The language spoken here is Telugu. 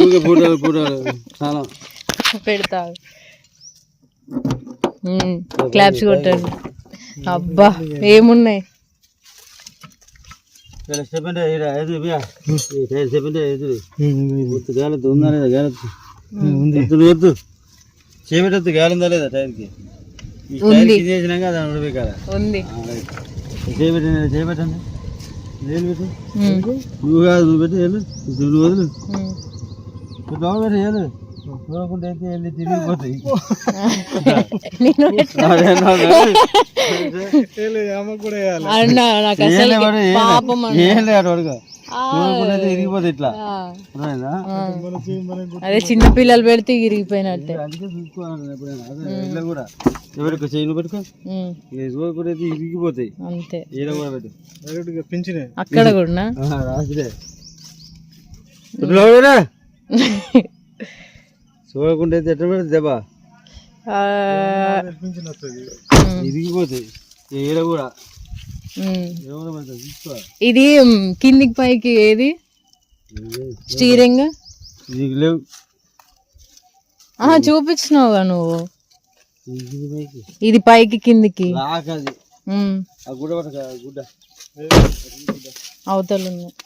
ఊరికే ఫోటోలు ఫోటోలు. చాలా. పెడతా. క్లాప్స్ కొట్టండి. అబ్బా ఏమున్నాయి? చెప్పండి ఐదు చెప్పండి ఐదు. గుర్తు ఉందా లేదా? గాలి ఎత్తు. ఎత్తు చేపెట్టద్దు గాలి ఉందా లేదా టైర్కి. కింద వేసినాక దాన్ని ఉడిపోయి ఉంది. చేపెట్టండి చేపెట్టండి నీళ్ళు పెట్టు. ఉమ్, నువ్వు కాదు నువ్వు పెట్టి వెళ్ళు. నువ్వు వదిలు. ఉమ్. లోపల పెట్టి వెళ్ళు చూడకుండా అయితే వెళ్ళి తిరిగిపోతాయి నేను అన్న నాకు అసలు పాపం అన్న. ఏం లేదు అడుగు ఆ, చూడకుండా అయితే ఇరిగిపోతాయి ఇట్లా. అదే చిన్న పిల్లలు పెడితే ఇరిగిపోయినట్టే. కూడా. ఎవరికి చేయను పెట్టుకో. ఇరిగిపోతాయి. అంతే. అక్కడ కూడా చూడకుండా అయితే ఎట్లా పెడతా దెబ్బ? కూడా. ఇది కిందికి పైకి ఏది? స్టీరింగ్? లేవు. చూపించినావుగా నువ్వు. ఇది పైకి. ఇది పైకి కిందికి. అవతల ఉంది